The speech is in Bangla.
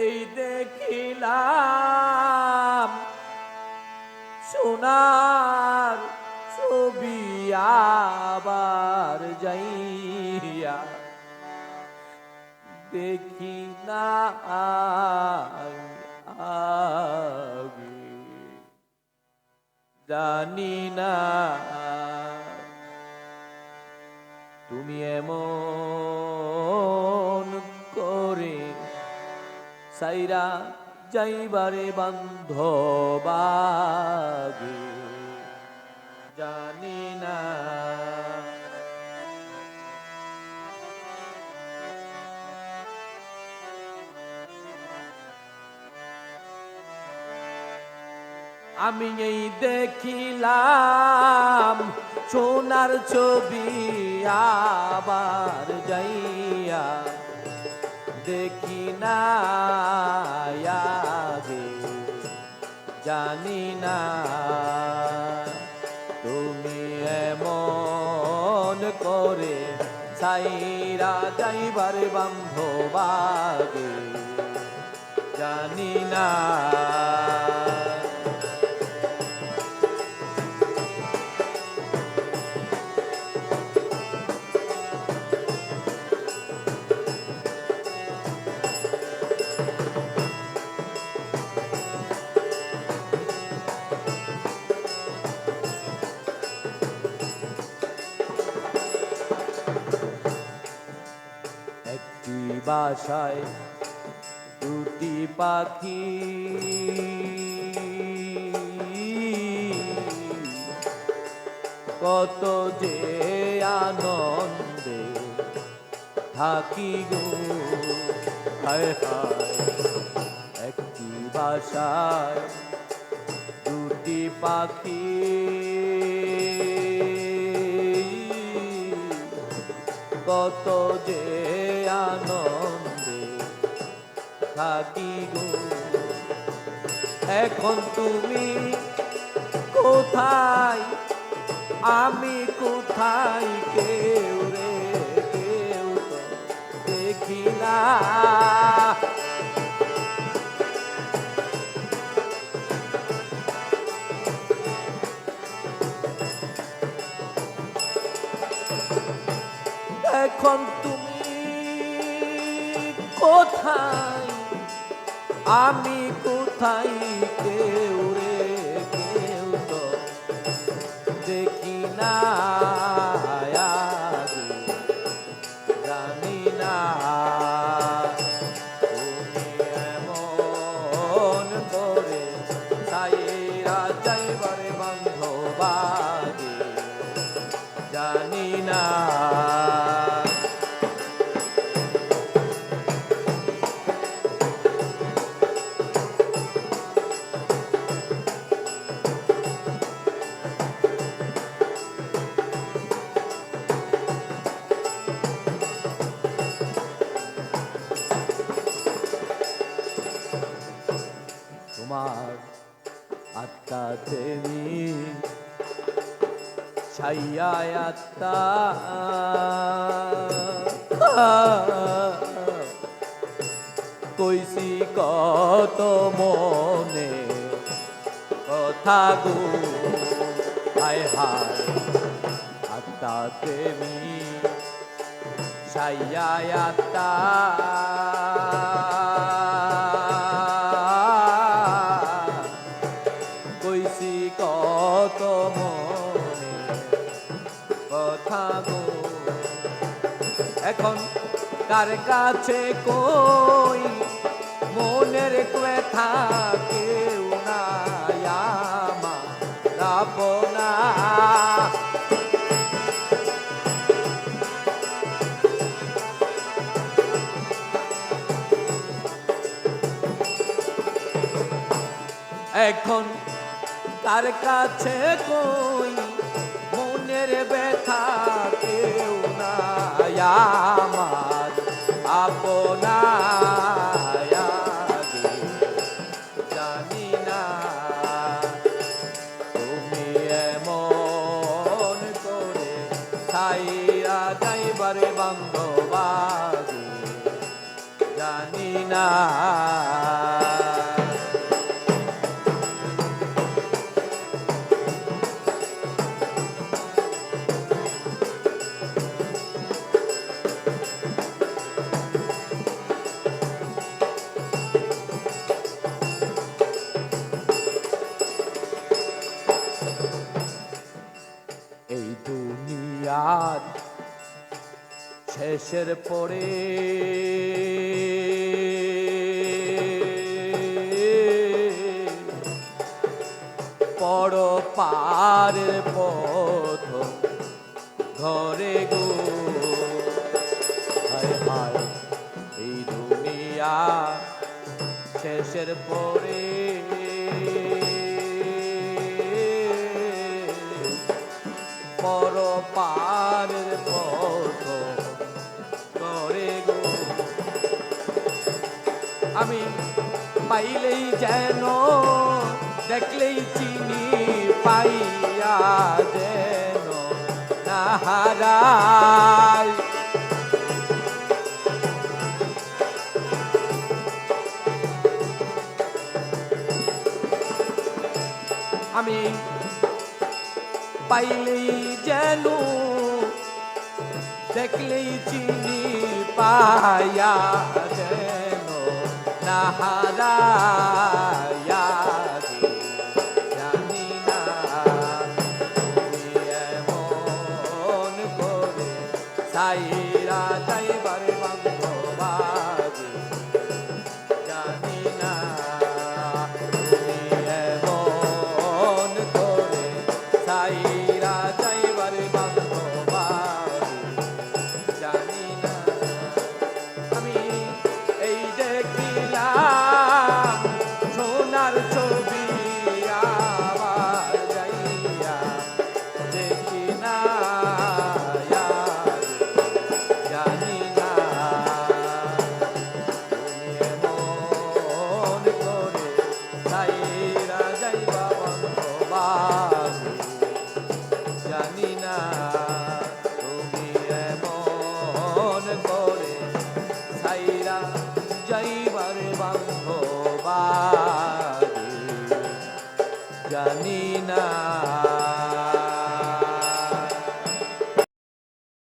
এই দেখিলাম সোনার ছবি আবার যাইয়া দেখি না জানি না তুমি এমন সাইরা যাইবারে বান্ধবাগে। জানি না। আমি এই দেখিলাম সোনার ছবি আবার যাইয়া দেখি না আগে জানি না তুমি এমন করে সাইরা যাইবার বান্ধবাগে জানি না বাসায় দুটি পাখি। কত যে আনন্দে থাকি গো। হায় হায়, একটি বাসায় দুটি পাখি। কত যে আনন্দে থাকি গো এখন তুমি কোথায়? আমি কোথায়? কেউ রে, কেউ তো দেখি না। এখন তুমি কোথায়? আমি কোথায় কেউ রে কেউ তো দেখি না। ছাইয়া আত্মা। কত মনে কথা গো। হায় হায় আত্মা তেমি ছাইয়া আত্মা। কইসি কত মনে কথা গো। এখন কার কাছে কই? মনের কথা কেউ আপনা এখন তার কাছে কই? মনের ব্যথা কেউ না আমার আপনা জানি না তুমি এমন করে জানি না দেশের পরে। পর পারের পথ ধরে গো। হায় হায় এই দুনিয়া শেষের পরে। আমি পাইলেই যেন দেখলেই চিনি পাইয়া যেন নাহারায়। আমি পাইলেই যেন দেখলেই চিনি পায়া সাহারা